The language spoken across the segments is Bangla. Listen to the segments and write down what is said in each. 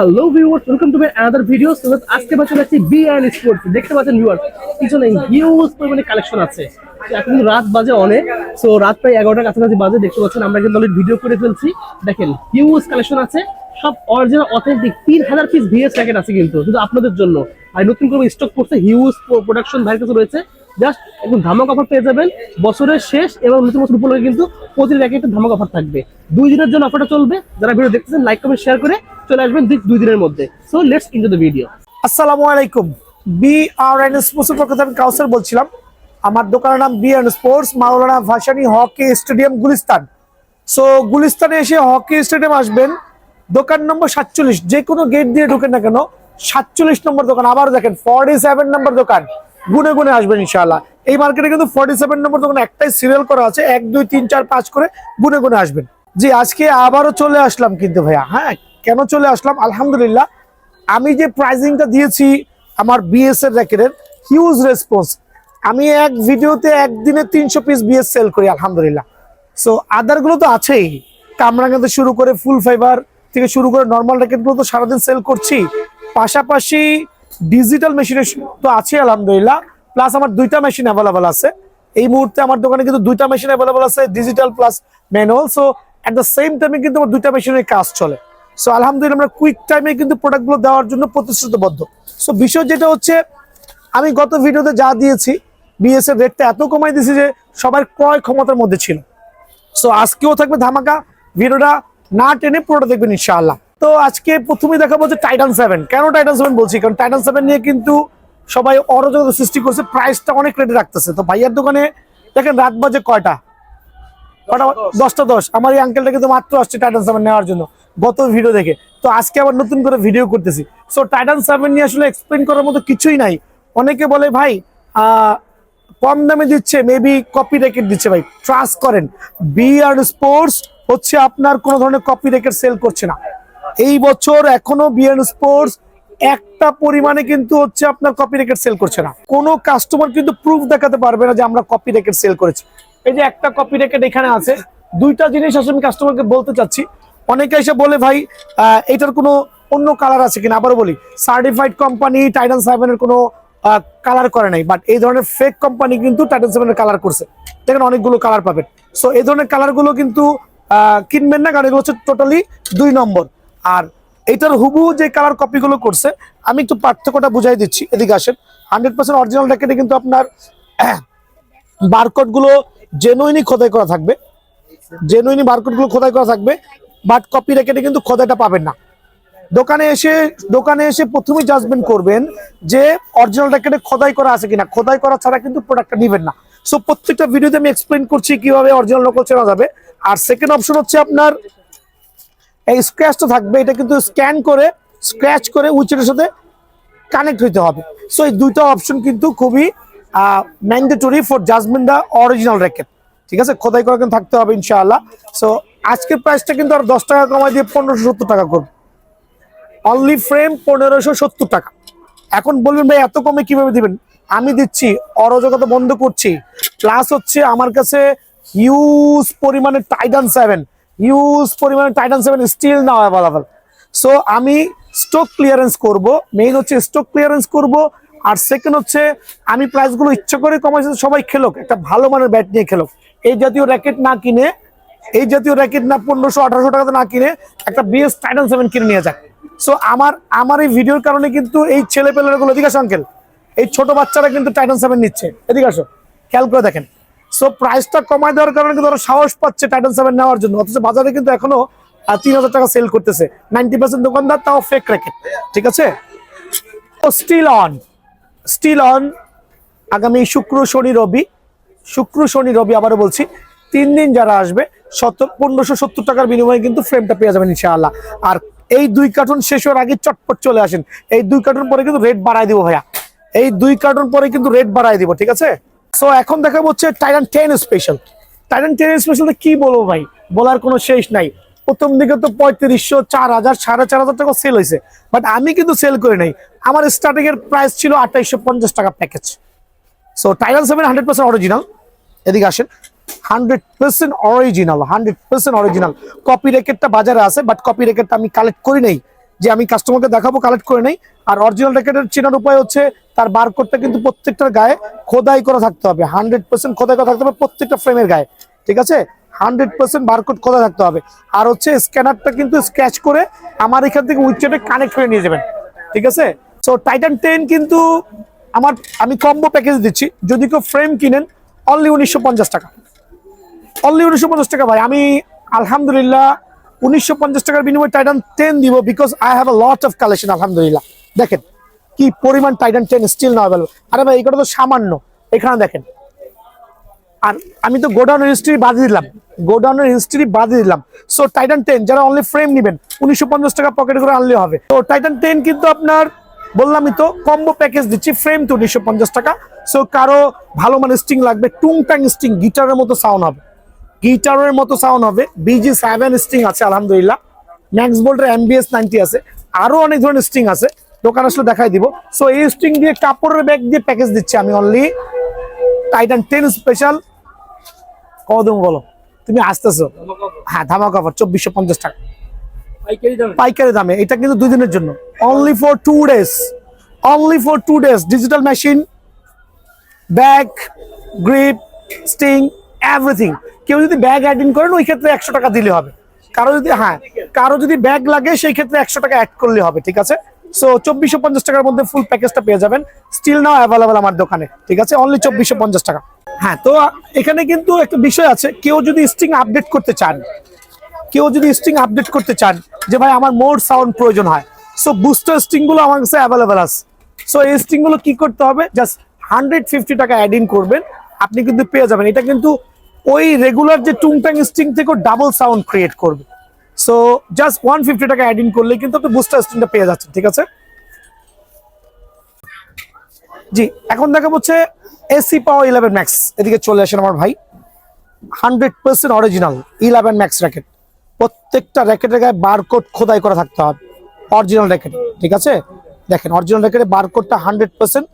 Hello viewers welcome to my another video so আজকে যাচ্ছি বি অ্যান্ড স্পোর্টস দেখতে পাচ্ছেন ভিউয়ার্স পিছনে হিউজ পরিমাণে কালেকশন আছে। এখন রাত বাজে অনেক সো রাত প্রায় এগারোটার কাছাকাছি বাজে, দেখতে পাচ্ছেন আমরা কিন্তু অলরেডি ভিডিও করে ফেলছি। দেখেন হিউজ কালেকশন আছে। সব অরিজিনাল অথেন্টিক তিন হাজার পিস ভিএস প্যাকেট আছে কিন্তু, শুধু আপনাদের জন্য। আর নতুন করে স্টক করছে হিউজ প্রোডাকশন ভাইয়ের কাছে রয়েছে। জাস্ট একদম ধামাক অফার পেয়ে যাবেন। বছরের শেষ এবং নতুন বছর উপলক্ষে কিন্তু প্রতি র্যাকেটে ধামাক অফার থাকবে। দুই দিনের জন্য অফারটা চলবে। যারা ভিডিও দেখতেছেন লাইক কমেন্ট শেয়ার করে চলে আসবেন দুই- দিনের মধ্যে। So let's into the video আসসালামু আলাইকুম। বি আর এন স্পোর্টস পক্ষ থেকে আমি কাউসার বলছিলাম। আমার দোকানের নাম B N sports Maulana Bhasani hockey stadium Gulistan. So গুলিস্তানে এসে হকি স্টেডিয়াম আসবেন। দোকান নম্বর সাতচল্লিশ যে কোনো গেট দিয়ে ঢুকেন না কেন, সাতচল্লিশ নম্বর দোকান। আবার দেখেন ফর্টি সেভেন নম্বর দোকান। গুনে গুনে আসবেন ইনশাআল্লাহ। এই মার্কেটে কিন্তু ফর্টি সেভেন নম্বর দোকান একটাই সিরিয়াল করা আছে, এক, দুই, তিন, চার, পাঁচ করে গুনে গুনে আসবেন। জি, আজকে আবারও চলে আসলাম কিন্তু ভাইয়া হ্যাঁ? কেন চলে আসলাম? আলহামদুলিল্লাহ, আমি যে প্রাইজিংটা দিয়েছি আমার বিএস এর র্যাকেটের হিউজ রেসপন্স আমি এক ভিডিওতে একদিনে তিনশো পিস বিএস সেল করি, আলহামদুলিল্লাহ। সো আদারগুলো তো আছেই। কামরাঙ্গাতে শুরু করে ফুল ফাইবার থেকে শুরু করে নর্মাল র্যাকেটগুলো তো সারাদিন সেল করছি। পাশাপাশি ডিজিটাল মেশিনের তো আছে, আলহামদুলিল্লাহ। প্লাস আমার দুইটা মেশিন অ্যাভেলেবল আছে। এই মুহূর্তে আমার দোকানে কিন্তু দুইটা মেশিন অ্যাভেলেবল আছে digital plus manual so at the same টাইমে কিন্তু আমার দুইটা মেশিনের কাজ চলে। সো আলহামদুলিল্লাহ, আমরা কুইক টাইমে কিন্তু প্রোডাক্টগুলো দেওয়ার জন্য প্রতিশ্রুতিবদ্ধ। সো বিষয় যেটা হচ্ছে, আমি গত ভিডিওতে যা দিয়েছি বিএস এর রেটটা এত কমাই দিয়েছি যে সবার ক্রয় ক্ষমতার মধ্যে ছিল। সো আজকেও থাকবে ধামাকা। ভিডিওটা না টেনে পুরোটা দেখবেন ইনশাআল্লাহ। তো আজকে প্রথমে দেখাবো যে টাইটান সেভেন কেন টাইটান সেভেন বলছি? কারণ টাইটান সেভেন নিয়ে কিন্তু সবাই অরাজকতা সৃষ্টি করছে প্রাইসটা অনেক রেটে রাখতেছে। তো ভাইয়ার দোকানে দেখেন রাত বাজে কয়টা? কটা দশটা দশ। আমার এই আঙ্কেলটা কিন্তু মাত্র আসছে টাইটান সেভেন নেওয়ার জন্য, গত ভিডিও দেখে। তো আজকে আবার নতুন করে ভিডিও করতেছি। সো টাইটান সেভেন নিয়ে আসলে এক্সপ্লেন করার মতো কিছুই নাই। অনেকে বলে, ভাই কম দামে দিচ্ছে মেবি কপি রেকেট দিচ্ছে ভাই। ট্রাস্ট করেন বি আর স্পোর্টস হচ্ছে আপনার কোনো ধরনের কপি রেকেট সেল করছে না। এই বছর এখনও বি আর স্পোর্টস একটা পরিমাণে কিন্তু হচ্ছে আপনার কপি রেকেট সেল করছে না। কোনো কাস্টমার কিন্তু প্রুফ দেখাতে পারবে না যে আমরা কপি রেকেট সেল করেছি। এই যে একটা কপি রেকেট এখানে আছে, দুইটা জিনিস আসলে আমি কাস্টমারকে বলতে চাচ্ছি। অনেকে এসে বলে, ভাই এটার কোনো অন্য কালার আছে কিনা? আবারও বলি সার্টিফাইড কোম্পানি টাইটান সেভেনের কোনো কালার করে নাই বাট এই ধরনের ফেক কোম্পানি কিন্তু টাইটান সেভেনের কালার করছে। দেখেন অনেকগুলো কালার পাবেন। সো এই ধরনের কালারগুলো কিন্তু কিনবেন না, কারণ এগুলো হচ্ছে টোটালি দুই নম্বর। আর এটার হুবু যে কালার কপিগুলো করছে, আমি একটু পার্থক্যটা বুঝাই দিচ্ছি, এদিকে আসেন। হান্ড্রেড পার্সেন্ট অরিজিনাল র্যাকেটে কিন্তু আপনার বারকোডগুলো জেনুইনই খোদাই করা থাকবে। জেনুইনই বারকোডগুলো খোদাই করা থাকবে বাট কপি র্যাকেটে কিন্তু খোদাইটা পাবেন না। দোকানে এসে দোকানে এসে প্রথমেই জাজমেন্ট করবেন যে অরিজিনাল র্যাকেটে খোদাই করা আছে কিনা। খোদাই করা ছাড়া কিন্তু প্রোডাক্টটা নেবেন না। সো প্রত্যেকটা ভিডিওতে আমি এক্সপ্লেন করছি কীভাবে অরিজিনাল নকল চেনা যাবে। আর সেকেন্ড অপশন হচ্ছে আপনার এই স্ক্র্যাচটা থাকবে, এটা কিন্তু স্ক্যান করে স্ক্র্যাচ করে উইচের সাথে কানেক্ট হইতে হবে। সো এই দুইটা অপশন কিন্তু খুবই mandatory for judgement the original racket ঠিক আছে? খোদাই করা কিন্তু থাকতে হবে ইনশাআল্লাহ। সো আজকের প্রাইসটা কিন্তু আর দশ টাকা কমাই দিয়ে পনেরোশো সত্তর টাকা করব। অনলি ফ্রেম পনেরোশো সত্তর টাকা। এখন বলবেন, ভাই, এত কমে কীভাবে দিবেন? আমি দিচ্ছি, অরাজকতা বন্ধ করছি। প্লাস হচ্ছে আমার কাছে হিউজ পরিমাণে টাইটান সেভেন হিউজ পরিমাণে টাইটান সেভেন স্টিল না অ্যাভেলেবল সো আমি স্টক ক্লিয়ারেন্স করব। মেইন হচ্ছে স্টক ক্লিয়ারেন্স করব। আর সেকেন্ড হচ্ছে, আমি প্রাইসগুলো ইচ্ছা করে কমাইছি সবাই খেলুক, একটা ভালো মানের ব্যাট নিয়ে খেলুক। এই জাতীয় র্যাকেট না কিনে, এই জাতীয় র্যাকেট না পনেরোশো, আঠারোশো টাকাতে না কিনে, একটা বিএস টাইটান সেভেন কিনে নিয়ে যাক। সো আমার আমার এই ভিডিওর কারণে কিন্তু এই ছেলে পেলেগুলো এদিকে আসো এই ছোট বাচ্চারা কিন্তু টাইটান সেভেন নিচ্ছে। এদিকে আসো। খেয়াল করে দেখেন। সো প্রাইসটা কমায় দেওয়ার কারণে কিন্তু ওরা সাহস পাচ্ছে টাইটান সেভেন নেওয়ার জন্য। অথচ বাজারে কিন্তু এখনও তিন হাজার টাকা সেল করতেছে। নাইনটি পার্সেন্ট দোকানদার, তাও ফেক রেখে ঠিক আছে? ও স্টিল অন স্টিল অন আগামী শুক্র, শনি, রবি। শুক্র, শনি, রবি আবারও বলছি, তিন দিন যারা আসবে সত্তর পনেরোশো সত্তর টাকার বিনিময়ে কিন্তু ফ্রেমটা পেয়ে যাবেন ইনশাআল্লাহ। আর এই দুই কার্টুন শেষ হওয়ার আগে চটপট চলে আসেন। এই দুই কার্টুন পরে কিন্তু রেট বাড়াই দিব ভাইয়া। এই দুই কার্টুন পরে কিন্তু রেট বাড়াই দিব, ঠিক আছে? সো এখন দেখা হচ্ছে Titan ten special Titan ten special কি বলব ভাই? বলার কোনো শেষ নাই। প্রথম দিকে তো পঁয়ত্রিশশো চার হাজার, সাড়ে চার হাজার টাকা সেল হয়েছে। বাট আমি কিন্তু সেল করি নাই। আমার স্টার্টিং এর প্রাইস ছিল আঠাইশশো পঞ্চাশ টাকা package so Titan seven hundred percent original এদিকে আসেন। Hundred percent original hundred percent original copy রেকেটটা বাজারে আছে বাট কপি রেকেটটা আমি কালেক্ট করি নাই। যে আমি কাস্টমারকে দেখাবো কালেক্ট করে নেই। আর অরিজিনাল রেকেটের চেনার উপায় হচ্ছে তার বারকোডটা কিন্তু প্রত্যেকটার গায়ে খোদাই করা থাকতে হবে। হান্ড্রেড পার্সেন্ট খোদাই করা থাকতে হবে প্রত্যেকটা ফ্রেমের গায়ে। ঠিক আছে? হান্ড্রেড পার্সেন্ট বারকোড খোদা থাকতে হবে। আর হচ্ছে স্ক্যানারটা কিন্তু স্ক্যাচ করে আমার এখান থেকে উইচেটে কানেক্ট করে নিয়ে যাবেন। ঠিক আছে? সো টাইটান টেন কিন্তু আমার, আমি কম্বো প্যাকেজ দিচ্ছি। যদি কেউ ফ্রেম কিনেন অনলি উনিশশো পঞ্চাশ টাকা। অনলি উনিশশো পঞ্চাশ টাকা ভাই। আমি আলহামদুলিল্লাহ উনিশশো পঞ্চাশ টাকার বিনিময়ে টাইটান টেন দিব because I have a lot of collection আলহামদুলিল্লাহ। দেখেন কি পরিমাণ টাইটান টেন স্টিল না অ্যাভেলেবল আরে ভাই, এগুলো তো সামান্য। এখানে দেখেন। আর আমি তো গোডাউনের হিস্ট্রি বাদে দিলাম। গোডাউনের হিস্ট্রি বাদে দিলাম। সো টাইটান টেন যারা অনলি ফ্রেম নেবেন, উনিশশো পঞ্চাশ টাকা পকেট করে আনলে হবে। তো টাইটান টেন কিন্তু আপনার, বললামই তো কম্বো প্যাকেজ দিচ্ছি ফ্রেম তো উনিশশো পঞ্চাশ টাকা। সো কারও ভালো মানে স্টিং লাগবে, টুংটাং স্টিং গিটারের মতো সাউন্ড হবে। গিটারের মতো সাউন্ড হবে বিজি সেভেন স্টিং আছে, আলহামদুলিল্লাহ। ম্যাক্স বোল্টের এমবিএস নাইনটি আছে। আরও অনেক ধরনের স্টিং আছে। দোকান আসলে দেখাই দিব। সো এই স্ট্রিং দিয়ে কাপড়ের ব্যাগ দিয়ে প্যাকেজ দিচ্ছি আমি অনলি টাইটান টেন স্পেশাল কদম বলো? তুমি আসতেছো? হ্যাঁ ধামাকা অফার চব্বিশশো পঞ্চাশ টাকা। পাইকারি দামে? এটা কিন্তু দুই দিনের জন্য। Only for two days only for two days digital machine bag grip string everything কেউ যদি ব্যাগ অ্যাড ইন করেন ওই ক্ষেত্রে একশো টাকা দিলে হবে। কারও যদি হ্যাঁ কারও যদি ব্যাগ লাগে সেই ক্ষেত্রে একশো টাকা অ্যাড করলে হবে ঠিক আছে? সো চব্বিশশো পঞ্চাশ টাকার মধ্যে ফুল প্যাকেজটা পেয়ে যাবেন। স্টিল নাও অ্যাভেলেবেল আমার দোকানে, ঠিক আছে? অনলি চব্বিশশো পঞ্চাশ টাকা। হ্যাঁ তো এখানে কিন্তু একটা বিষয় আছে, কেউ যদি স্টিং আপডেট করতে চান, কেউ যদি স্ট্রিং আপডেট করতে চান, যে ভাই আমার মোর সাউন্ড প্রয়োজন হয় সো বুস্টার স্ট্রিংগুলো আমার কাছে অ্যাভেলেবেল আছে। সো এই স্ট্রিংগুলো কি করতে হবে? জাস্ট হান্ড্রেড ফিফটি টাকা অ্যাড ইন করবেন, আপনি কিন্তু পেয়ে যাবেন। এটা কিন্তু ওই রেগুলার যে টুংটাং স্ট্রিং থেকে ডাবল সাউন্ড ক্রিয়েট করবে। সো জাস্ট ওয়ান ফিফটি টাকা অ্যাড ইন করলে কিন্তু আপনি বুস্টার স্ট্রিংটা পেয়ে যাচ্ছেন, ঠিক আছে? জি, এখন দেখা হচ্ছে এসি পাওয়ার ইলেভেন ম্যাক্স এদিকে চলে আসেন আমার ভাই। Hundred percent original eleven max racket প্রত্যেকটা র্যাকেটের গায়ে বারকোড খোদাই করা থাকতে হবে। অরিজিনাল র্যাকেট ঠিক আছে? দেখেন অরিজিনাল র্যাকেটে বারকোডটা হান্ড্রেড পার্সেন্ট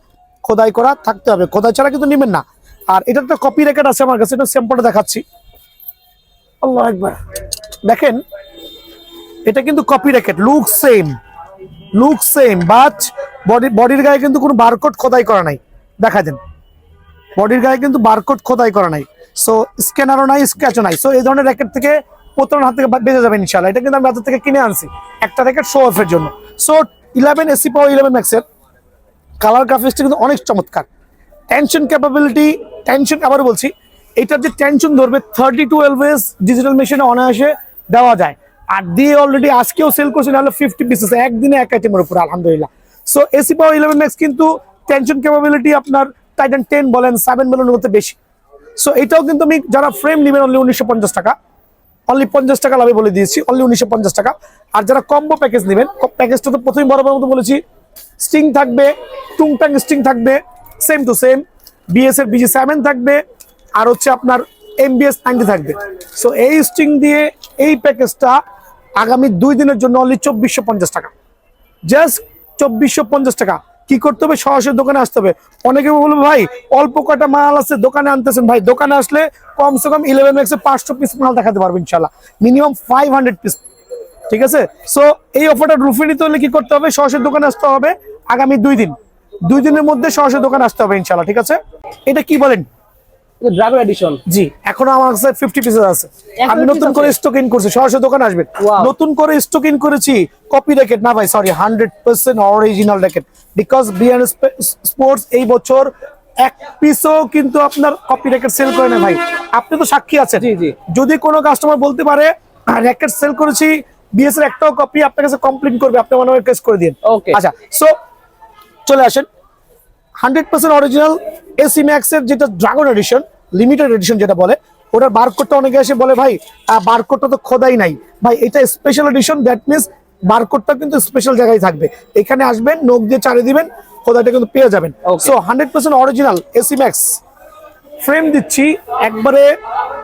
খোদাই করা থাকতে হবে। খোদাই ছাড়া কিন্তু নেবেন না। আর এটা একটা কপি র্যাকেট আছে আমার কাছে, এটা স্যাম্পলটা দেখাচ্ছি। দেখেন এটা কিন্তু copy racket look same look same but body বডির গায়ে কিন্তু কোনো বারকোড খোদাই করা নাই। দেখা দেন বডির গায়ে কিন্তু বারকোড খোদাই করা নাই। সো স্ক্যানারও নাই স্ক্র্যাচও নাই। সো এই ধরনের র্যাকেট থেকে প্রতারণ হাত থেকে বেঁচে যাবে ইনশাল্লাহ এটা কিন্তু আমি বাজার থেকে কিনে আনছি। একটা র্যাকেট শো অফের জন্য। So eleven AC power eleven ম্যাক্সের কালার গ্রাফিক্সটা কিন্তু অনেক চমৎকার। টেনশন ক্যাপাবিলিটি টেনশন আবার বলছি, এটার যে টেনশন ধরবে থার্টি টু এলভেস ডিজিটাল মেশিনে অনায়াসে দেওয়া যায়। আর দিয়ে অলরেডি আজকেও সেল করছে, নাহলে ফিফটি পিসেস একদিনে এক আইটেমের উপর, আলহামদুলিল্লাহ। So AC power eleven max কিন্তু টেনশন ক্যাপাবিলিটি আপনার টাইটান টেন বলেন সেভেন বলেন মধ্যে বেশি। সো এটাও কিন্তু আমি যারা ফ্রেম নেবেন অনলি উনিশশো পঞ্চাশ টাকা। অনলি পঞ্চাশ টাকা লাভে বলে দিয়েছি অনলি উনিশশো পঞ্চাশ টাকা। আর যারা কম্বো প্যাকেজ নেবেন প্যাকেজটা তো প্রথমে বরাবর মতো বলেছি স্টিং থাকবে, টুংটাং স্টিং থাকবে সেম টু সেম বিএস এর বিজি সেভেন থাকবে, আর হচ্ছে আপনার এমবিএস নাইনটি থাকবে। সো এই স্টিং দিয়ে, এই প্যাকেজটা আগামী দুই দিনের জন্য অনলি চব্বিশশো পঞ্চাশ টাকা। জাস্ট চব্বিশশো পঞ্চাশ টাকা। কি করতে হবে? সরাসরি দোকানে আসতে হবে। অনেকে বলবে, ভাই, অল্প কটা মাল আছে, দোকানে আনতেছেন। ভাই, দোকানে আসলে কমসে কম ইলেভেন ম্যাক্সে পাঁচশো পিস মাল দেখাতে পারব ইনশাল্লাহ মিনিমাম ফাইভ হান্ড্রেড পিস ঠিক আছে? সো এই অফারটা রুফে নিতে হলে কি করতে হবে? সরাসরি দোকানে আসতে হবে আগামী দুই দিন। দুই দিনের মধ্যে সরাসরি দোকানে আসতে হবে ইনশাল্লাহ ঠিক আছে? এটা কি বলেন? ড্রাগন এডিশন জি এখনও আমার কাছে ফিফটি পিসেস আছে। আমি নতুন করে স্টক ইন করছি সরাসরি দোকানে আসবেন। নতুন করে স্টক ইন করেছি কপি র্যাকেট না ভাই sorry hundred percent original racket because BN sports এই বছর এক পিসও কিন্তু আপনার কপি র্যাকেট সেল করে না ভাই। আপনি তো সাক্ষী আছেন। জি, জি। যদি কোনো কাস্টমার বলতে পারে র্যাকেট সেল করেছি বিএস এর একটাও কপি আপনার কাছে কমপ্লেন করবে আপনি মনে হয় কেস করে দিন. আচ্ছা সো চলে আসেন। Hundred percent original AC max এর যেটা ড্রাগন এডিশন লিমিটেড এডিশন যেটা বলে ওটার বারকোডটা অনেকে এসে বলে ভাই বারকোডটা তো খোদাই নাই। ভাই এটা স্পেশাল এডিশন দ্যাট মিনস বারকোডটা কিন্তু স্পেশাল জায়গায় থাকবে। এখানে আসবেন নোক দিয়ে চারে দিবেন খোদাইটা কিন্তু পেয়ে যাবেন. So hundred percent original AC max frame দিচ্ছি একবারে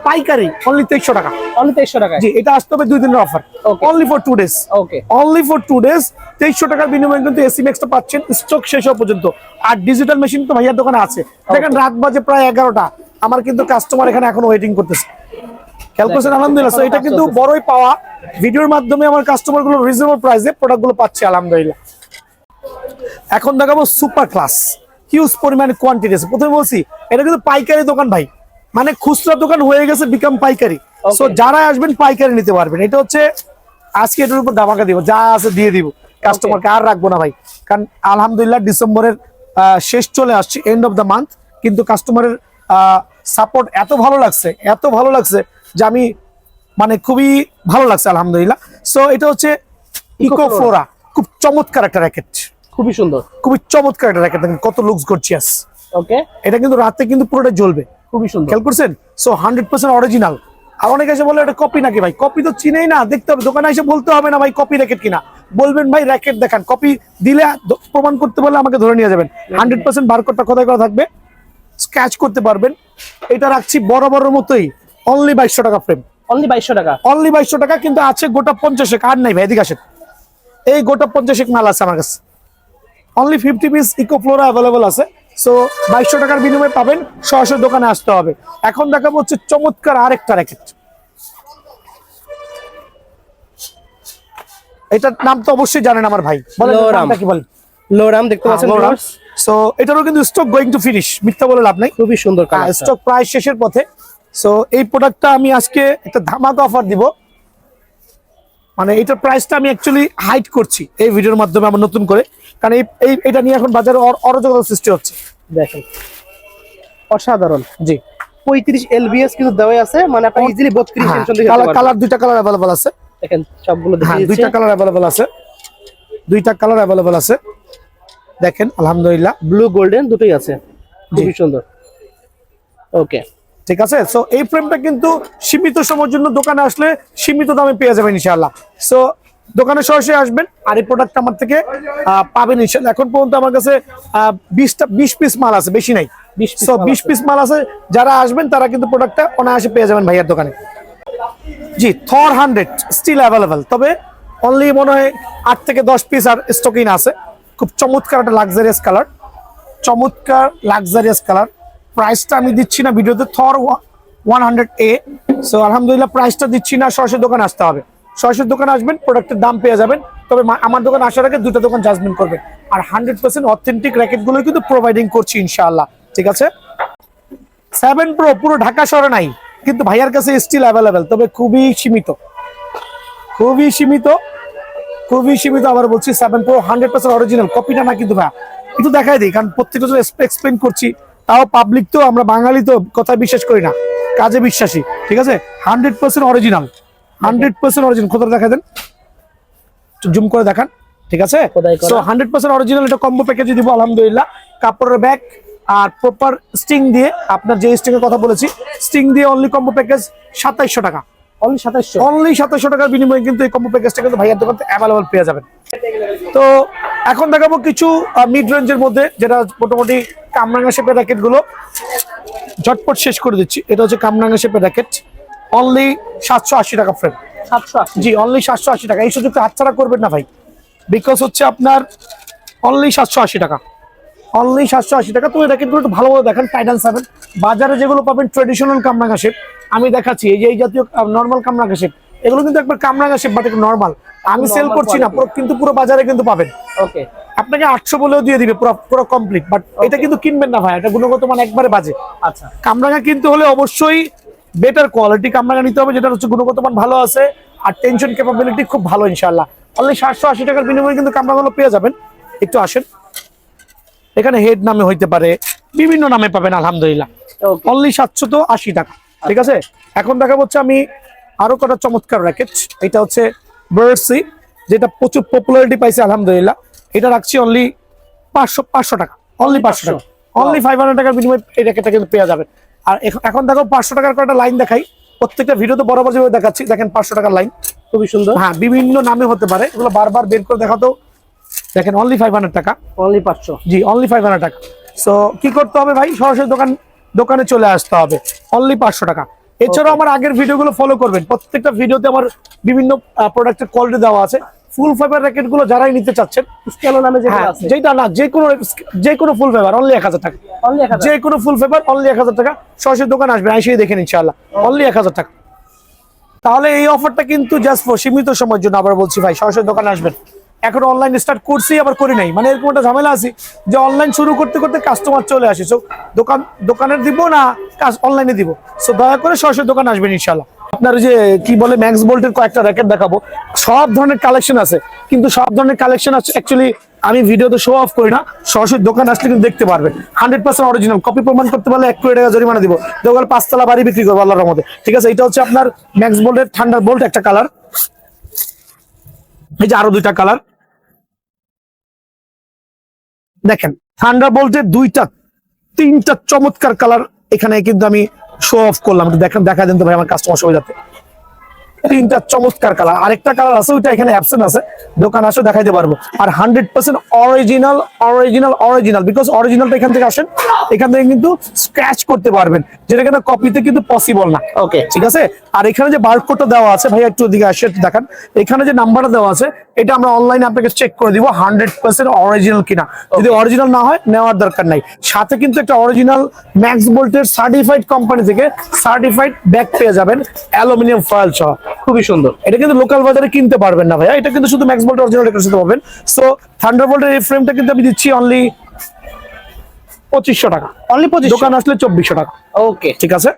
পাইকারি অনলি তেইশশো টাকা। অনলি তেইশশো টাকা জি এটা আসতে হবে দুই দিনের offer only for two days okay only for two days তেইশশো টাকার বিনিময়ে কিন্তু এসি ম্যাক্সটা পাচ্ছেন স্টক শেষ হওয়া পর্যন্ত। আর ডিজিটাল মেশিন তো ভাইয়ার দোকানে আছে। দেখেন রাত বাজে প্রায় এগারোটা। আমার কিন্তু কাস্টমার এখানে এখন ওয়েটিং করতেছে। খেয়াল করছেন? আলহামদুলিল্লাহ। এটা কিন্তু বড়ই পাওয়া। ভিডিওর মাধ্যমে আমার কাস্টমারগুলো রিজনেবল প্রাইসে প্রোডাক্টগুলো পাচ্ছে আলহামদুলিল্লাহ। এখন দেখাবো সুপার ক্লাস হিউজ পরিমাণে কোয়ান্টিটি আছে। প্রথমে বলছি এটা কিন্তু পাইকারি দোকান ভাই। মানে খুচরা দোকান হয়ে গেছে বিকাম পাইকারি. সো যারা আসবেন পাইকারি নিতে পারবেন। এটা হচ্ছে আজকে এটার উপর দামাকা দিব যা আছে দিয়ে দিব। কাস্টমারকে আর রাখব না ভাই। কারণ আলহামদুলিল্লাহ ডিসেম্বরের শেষ চলে আসছে এন্ড অফ দ্য মান্থ কিন্তু কাস্টমারের সাপোর্ট এত ভালো লাগছে এত ভালো লাগছে যে আমি মানে খুবই ভালো লাগছে আলহামদুলিল্লাহ। সো এটা হচ্ছে ইকো ফ্লোরা খুব চমৎকার একটা র্যাকেট খুবই সুন্দর। খুবই চমৎকার একটা র্যাকেট দেখেন কত লুকস গর্জিয়াস ওকে এটা কিন্তু রাতে কিন্তু পুরোটা জ্বলবে। খুবই সুন্দর। খেয়াল করছেন? সো হান্ড্রেড পার্সেন্ট অরিজিনাল আর অনেকে এসে বলে এটা কপি নাকি ভাই? কপি তো চিনেই না দেখতে হবে। দোকানে এসে বলতে হবে না ভাই কপি র্যাকেট কিনা। বলবেন ভাই র্যাকেট দেখান। কপি দিলে প্রমাণ করতে পারলে আমাকে ধরে নিয়ে যাবেন। হান্ড্রেড পার্সেন্ট বারকোডটা কোথায় করা থাকবে? স্ক্যাচ করতে পারবেন। এটা রাখছি বড় বড় মতোই। অনলি বাইশশো টাকা ফ্রেম অনলি বাইশশো টাকা। অনলি বাইশশো টাকা কিন্তু আছে গোটা পঞ্চাশেক। আর নাই ভাই এদিকে আসেন। এই গোটা পঞ্চাশেক মাল আছে আমার কাছে। Only fifty piece eco flora available আছে। সো বাইশশো টাকার বিনিময়ে পাবেন সরাসরি দোকানে আসতে হবে। এখন দেখাবো হচ্ছে চমৎকার আরেকটা র্যাকেট এটার নাম তো অবশ্যই জানেন আমার ভাই। বলেন কি বলেন? লোরাম দেখতে পাচ্ছেন? সো এটারও কিন্তু স্টক গোয়িং টু ফিনিশ মিথ্যা বলে লাভ নাই। খুবই সুন্দর স্টক প্রায় শেষের পথে। সো এই প্রোডাক্টটা আমি আজকে একটা ধামাকা অফার দিব। মানে এটার প্রাইসটা আমি অ্যাকচুয়ালি হাইট করছি এই ভিডিওর মাধ্যমে আমার নতুন করে। কারণ এই এটা নিয়ে এখন বাজারে অর- সৃষ্টি হচ্ছে। দেখেন। অসাধারণ। জি। পঁয়ত্রিশ এলবিএস কিন্তু দেওয়া আছে মানে আপনি ইজিলি বত্রিশ হ্যাঁ, কালার কালার দুইটা কালার অ্যাভেলেবল আছে। দেখেন সবগুলো হ্যাঁ দুইটা কালার অ্যাভেলেবল আছে। দুইটা কালার অ্যাভেলেবল আছে। দেখেন আলহামদুলিল্লাহ। ব্লু গোল্ডেন দুটোই আছে। খুবই সুন্দর। ওকে ঠিক আছে? সো এই ফ্রেমটা কিন্তু সীমিত সময়ের জন্য দোকানে আসলে সীমিত দামে পেয়ে যাবেন ইনশাআল্লাহ। সো দোকানে সরাসরি আসবেন আর এই প্রোডাক্ট আমার থেকে পাবেন ইনশাআল্লাহ। এখন পর্যন্ত আমার কাছে বিশটা বিশ পিস মাল আছে বেশি নাই। 20 piece সো বিশ পিস মাল আছে যারা আসবেন তারা কিন্তু প্রোডাক্টটা অনায়াসে পেয়ে যাবেন ভাইয়ার দোকানে। G Thor hundred still available তবে অনলি মনে হয় আট থেকে দশ পিস আর স্টকিং আছে। খুব চমৎকার একটা লাক্সারিয়াস কালার চমৎকার লাক্সারিয়াস কালার প্রাইসটা আমি দিচ্ছি না, ভিডিওতে Thor one hundred A so প্রাইসটা দিচ্ছি না সরাসরি দোকানে আসতে হবে। সরাসরি দোকানে আসবেন প্রোডাক্টের দাম পেয়ে যাবেন। তবে আমার দোকানে আসার আগে দুটো দোকান জাজমেন্ট করবেন। আর হান্ড্রেড পার্সেন্ট অথেন্টিক র্যাকেটগুলো কিন্তু প্রোভাইডিং করছি ইনশাআল্লাহ। ঠিক আছে? সেভেন প্রো পুরো ঢাকা শহরে নাই। কিন্তু ভাইয়ার কাছে স্টিল অ্যাভেলেবেল তবে খুবই সীমিত। খুবই সীমিত। খুবই সীমিত আবার বলছি seven pro hundred percent original কপিটা না কিন্তু ভাইয়া কিন্তু দেখাই দিই, কারণ প্রত্যেকটা এক্সপ্লেন করছি। তাও পাবলিক তো আমরা বাঙালি তো কথা বিশ্বাস করি না। কাজে বিশ্বাসী ঠিক আছে? Hundred percent original hundred percent original কোথাও দেখা দেন? জুম করে দেখান ঠিক আছে? হান্ড্রেড পার্সেন্ট অরিজিনাল এটা কম্বো প্যাকেজে দিব আলহামদুলিল্লাহ। কাপড়ের ব্যাগ আর প্রপার স্টিং দিয়ে আপনার যে স্টিং এর কথা বলেছি স্টিং দিয়ে অনলি কম্বো প্যাকেজ সাতাইশশো টাকা। অনলি সাতাশশো। টাকার বিনিময়ে কিন্তু এই কম্বো প্যাকেজটা কিন্তু ভাইয়ার দোকান অ্যাভেলেবল পেয়ে যাবেন। তো এখন দেখাবো কিছু মিড রেঞ্জের মধ্যে যেটা মোটামুটি কামরাঙ্গা শেপের ঝটপট শেষ করে দিচ্ছি। এটা হচ্ছে কামরাঙ্গা শেপের র্যাকেট অনলি সাতশো আশি টাকা ফ্রেম সাতশো আশি। জি অনলি সাতশো আশি টাকা। এই সুযোগটা হাতছাড়া করবেন না ভাই। বিকজ হচ্ছে আপনার অনলি সাতশো আশি টাকা। অনলি সাতশো আশি টাকা। তুমি র্যাকেটগুলো একটু ভালোভাবে দেখেন টাইটান সেভেন বাজারে যেগুলো পাবেন ট্রেডিশনাল কামরাঙ্গা শেপ আমি দেখাচ্ছি এই যে এই জাতীয় নর্মাল কামরাঙ্গা শেপ এগুলো কিন্তু একবার কামরাঙ্গা শেপ বাট একটু নর্মাল আমি সেল করছি না পুরো কিন্তু পুরো বাজারে কিন্তু পাবেন। ওকে আপনাকে আটশো বলেও দিয়ে দিবে পুরো পুরো কমপ্লিট বাট এটা কিন্তু কিনবেন না ভাই এটা গুণগত মান একবারে বাজে। আচ্ছা। কামরাঙা কিনতে হলে অবশ্যই বেটার কোয়ালিটি কামরাঙা নিতে হবে যেটা হচ্ছে গুণগত মান ভালো আছে আর টেনশন ক্যাপাবিলিটি খুব ভালো ইনশাল্লাহ অনলি সাতশো আশি টাকার বিনিময়ে কিন্তু কামরাঙাগুলো পেয়ে যাবেন। একটু আসেন। এখানে হেড নামে হইতে পারে বিভিন্ন নামে পাবেন আলহামদুলিল্লাহ। অনলি সাতশো তো আশি টাকা ঠিক আছে? এখন দেখা হচ্ছে আমি আরও কটা চমৎকার র্যাকেট এটা হচ্ছে বার্ডসি যেটা প্রচুর পপুলারিটি পাইছে আলহামদুলিল্লাহ। এটা রাখছি অনলি পাঁচশো পাঁচশো টাকা অনলি পাঁচশো টাকা। অনলি ফাইভ হান্ড্রেড টাকার বিনিময়ে এই র্যাকেটটা কিন্তু পেয়ে যাবেন। আর এখন দেখো পাঁচশো টাকার কয়েকটা লাইন দেখাই। প্রত্যেকটা ভিডিওতে বরাবর যেভাবে দেখাচ্ছি দেখেন পাঁচশো টাকার লাইন খুবই সুন্দর। হ্যাঁ বিভিন্ন নামে হতে পারে এগুলো বারবার বের করে দেখাতো দেখেন অনলি ফাইভ হান্ড্রেড টাকা। অনলি পাঁচশো। জি অনলি ফাইভ হান্ড্রেড টাকা। সো কি করতে হবে ভাই? সরাসরি দোকান দোকানে চলে আসতে হবে। অনলি পাঁচশো টাকা। এছাড়াও আমার আগের ভিডিওগুলো ফলো করবেন। প্রত্যেকটা ভিডিওতে আমার বিভিন্ন প্রোডাক্টের কোয়ালিটি দেওয়া আছে। ফুল ফাইবার র্যাকেটগুলো যারাই নিতে চাচ্ছেন স্কেলো নামে যেটা হ্যাঁ আছে। যেটা না যে কোনো যে কোনো ফুল ফাইবার অনলি এক হাজার টাকা। যে কোনো ফুল ফেভার অনলি এক হাজার টাকা। সরাসরি দোকান আসবে এসেই দেখেন ইনশাআল্লাহ। অনলি এক হাজার টাকা। তাহলে এই অফারটা কিন্তু জাস্ট ফর সীমিত সময়ের জন্য আবার বলছি ভাই সরাসরি দোকান আসবেন। এখন অনলাইন স্টার্ট করছি, আবার করি নাই। মানে এরকম একটা ঝামেলা আছে যে অনলাইন শুরু করতে করতে কাস্টমার চলে আসে। সো দোকান দোকানের দিব না, কাজ অনলাইনে দিব। সো দয়া করে সরাসরি দোকান আসবেন ইনশাল্লাহ আপনার যে কি বলে ম্যাক্স বোল্টের কয়েকটা র্যাকেট দেখাবো। সব ধরনের কালেকশন আছে। কিন্তু সব ধরনের কালেকশন আছে অ্যাকচুয়ালি আমি ভিডিওতে শো অফ করি না। সরাসরি দোকান আসলে কিন্তু দেখতে পারবেন হান্ড্রেড পার্সেন্ট অরিজিনাল কপি প্রমাণ করতে পারলে এক কোটি টাকা জরিমানা দিব। দোকান পাঁচতলা বাড়ি বিক্রি করব আল্লাহর মধ্যে ঠিক আছে, এটা হচ্ছে আপনার ম্যাক্স বোল্টের ঠান্ডার বোল্ট একটা কালার এই যে আরও দুইটা কালার দেখেন থান্ডার বোল্টের দুইটা, তিনটা চমৎকার কালার এখানে কিন্তু আমি শো অফ করলাম। দেখেন, দেখা দেন তো ভাই আমার কাস্টমার সুবিধাতে তিনটা চমৎকার কালার আরেকটা কালার আছে ওইটা এখানে অ্যাবসেন্ট আছে। দোকান আসে দেখাইতে পারব। আর hundred percent original original original because অরিজিনালটা এখান থেকে আসেন এখান থেকে কিন্তু স্ক্র্যাচ করতে পারবেন। যেটা কিনা কপিতে কিন্তু পসিবল না। ওকে ঠিক আছে? আর এখানে যে বারকোডটা দেওয়া আছে ভাই একটু ওদিকে আসে দেখান। এখানে যে নাম্বারটা দেওয়া আছে এটা আমরা অনলাইনে আপনাকে চেক করে দিব হান্ড্রেড পার্সেন্ট অরিজিনাল কিনা। যদি অরিজিনাল না হয় নেওয়ার দরকার নাই। সাথে কিন্তু একটা অরিজিনাল ম্যাক্স বোল্টের সার্টিফাইড কোম্পানি থেকে সার্টিফাইড ব্যাগ পেয়ে যাবেন অ্যালুমিনিয়াম ফয়েল সহ। খুবই সুন্দর। এটা কিন্তু লোকাল বাজারে কিনতে পারবেন না ভাইয়া। এটা কিন্তু শুধু ম্যাক্স বোল্ট অরিজিনাল রেখে সাথে পাবেন। সো থান্ডার বোল্টের এই ফ্রেমটা কিন্তু আমি দিচ্ছি অনলি পঁচিশশো টাকা। অনলি পঁচিশ দোকান আসলে চব্বিশশো টাকা। ওকে ঠিক আছে?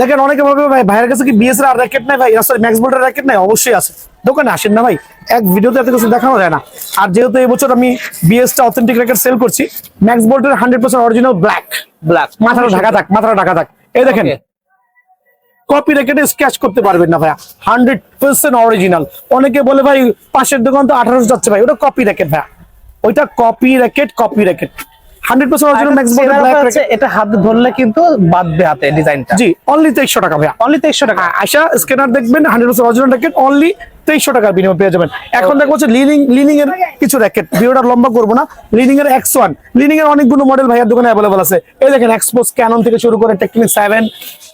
দেখেন অনেকে বলবে ভাই ভাইয়ের কাছে কি বিএস আর র্যাকেট নাই? ভাই সরি ম্যাক্স বোল্টের র্যাকেট নাই? অবশ্যই আছে। দোকানে আসেন না ভাই। এক ভিডিওতে এত কিছু দেখানো যায় না। আর যেহেতু এবছর আমি বিএসটা অথেন্টিক র্যাকেট সেল করছি Max বোল্টের hundred percent original black black মাথাটা ঢাকা থাক মাথাটা ঢাকা থাক। এই দেখেন কপি রেখে স্ক্যাচ করতে পারবেন না ভাইয়া। হান্ড্রেড পার্সেন্ট অরিজিনাল অনেকে বলে ভাই, পাশের দোকান তো আঠারোশো যাচ্ছে ভাই, ওটা কপি রেখে ভাইয়া। ওইটা কপি রেকেট কপি রেকেট হাত ধরলে কিন্তু টাকা ভাইয়া। অনলি টাকা। স্ক্যানার দেখবেন অনলি টাকার এর কিছু র্যাকেট লম্বা না। অনেকগুলো মডেল ভাইয়ার দোকানে अवेलेबल আছে। এই দেখেন এক্সপোজ ক্যানন থেকে শুরু করে টেকনিক সেভেন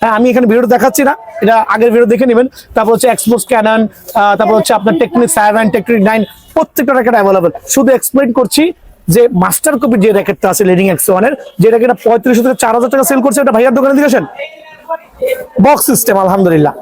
হ্যাঁ আমি এখানে ভিডিও দেখাচ্ছি না। এটা আগের ভিডিও দেখে নেবেন। তারপর হচ্ছে এক্সপোজ ক্যানন তারপর হচ্ছে আপনার টেকনিক সেভেন টেকনিক নাইন প্রত্যেকটা র্যাকেট শুধু এক্সপ্লেইন করছি যে মাস্টার কপির যে র্যাকেটটা আছে লিডিং এক্স ওয়ানের যে র্যাকেটটা পঁয়ত্রিশশো থেকে চার হাজার টাকা সেল করছে এটা ভাইয়ার দোকানে দিয়েছেন বক্স সিস্টেম আলহামদুলিল্লাহ।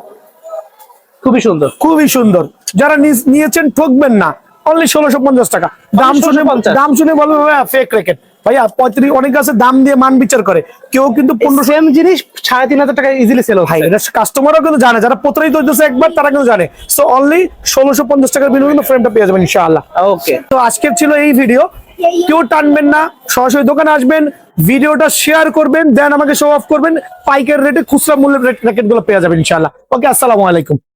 খুবই সুন্দর। খুবই সুন্দর। যারা নিয়েছেন ঠকবেন না। অনলি ষোলোশো পঞ্চাশ টাকা। দাম শুনে 1650 দাম শুনে বলবে ভাইয়া ফেক র্যাকেট ভাইয়া পঁয়ত্রিশ অনেক আছে দাম দিয়ে মান বিচার করে। কেউ কিন্তু পনেরোশো সেম জিনিস সাড়ে তিন হাজার টাকা ইজিলি সেল ভাই এটা কাস্টমারও কিন্তু জানে। যারা প্রতারিত হইতেছে একবার তারা কিন্তু জানে। সো অনলি ষোলোশো পঞ্চাশ টাকার বিনিময়ে কিন্তু ফ্রেমটা পেয়ে যাবেন ইনশাআল্লাহ। ওকে তো আজকের ছিল এই ভিডিও কেউ টানবেন না, সরাসরি দোকানে আসবেন, ভিডিওটা শেয়ার করবেন দেন আমাকে শো অফ করবেন, পাইকের রেটে খুচরা মূল্যের প্যাকেটগুলো পেয়ে যাবেন ইনশাল্লাহ ওকে আসসালামু আলাইকুম।